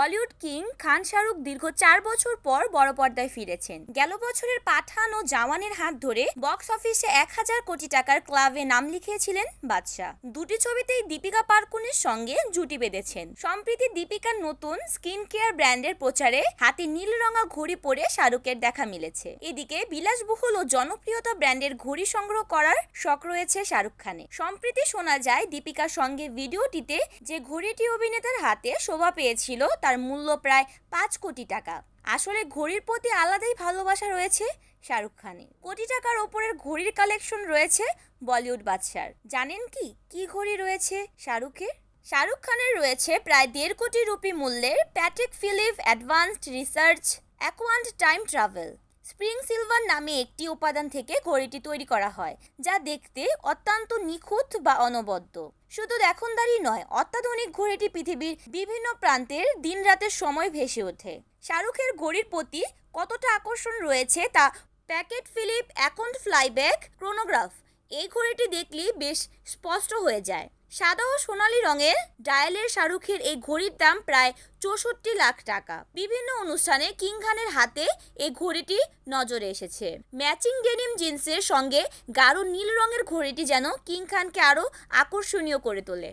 Bollywood king Khan Shahrukh দীর্ঘ চার বছর পর বড় পর্দায় ফিরেছেন। গেল বছরের পাঠান ও জওয়ানের হাত ধরে বক্স অফিসে এক হাজার কোটি টাকার ক্লাবে নাম লিখিয়েছিলেন বাদশাহ। দুটি ছবিতেই দীপিকা পার্কুনের সঙ্গে জুটি বেঁধেছেন। সম্প্রতি দীপিকার নতুন স্কিন কেয়ার ব্র্যান্ডের প্রচারে হাতে নীল রঙা ঘড়ি পরে শাহরুখের দেখা মিলেছে। এদিকে বিলাসবহুল ও জনপ্রিয়তা ব্র্যান্ডের ঘড়ি সংগ্রহ করার শখ রয়েছে শাহরুখ খানে সম্প্রতি শোনা যায়, দীপিকার সঙ্গে ভিডিওটিতে যে ঘড়িটি অভিনেতার হাতে শোভা পেয়েছিল তার মূল্য প্রায় পাঁচ কোটি টাকা। আসলে ঘড়ির প্রতি আলাদাই ভালোবাসা রয়েছে শাহরুখ খানের। কোটি টাকার ওপরের ঘড়ির কালেকশন রয়েছে বলিউড বাদশার। জানেন কি? কি ঘড়ি রয়েছে শাহরুখের? শাহরুখ খানের রয়েছে প্রায় দেড় কোটি রুপি মূল্যের Patek Philippe advanced research Aquanaut time travel spring silver নামে একটি উপাদান থেকে ঘড়িটি তৈরি করা হয়, যা দেখতে অত্যন্ত নিখুঁত বা অনবদ্য। শুধু দেখনদারি নয়, অত্যাধুনিক ঘড়িটি পৃথিবীর বিভিন্ন প্রান্তের দিন রাতের সময় ভেসে ওঠে। শাহরুখের ঘড়ির প্রতি কতটা আকর্ষণ রয়েছে তা প্যাকেট ফিলিপ অ্যাকাউন্ট ফ্লাইব্যাক ক্রোনোগ্রাফ এই ঘড়িটি দেখলে বেশ স্পষ্ট হয়ে যায়। সাদা ও সোনালি রঙের ডায়ালের শাহরুখের এই ঘড়ির দাম প্রায় চৌষট্টি লাখ টাকা। বিভিন্ন অনুষ্ঠানে কিং খানের হাতে এই ঘড়িটি নজরে এসেছে। ম্যাচিং ডেনিম জিন্সের সঙ্গে গাঢ় নীল রঙের ঘড়িটি যেন কিং খানকে আরও আকর্ষণীয় করে তোলে।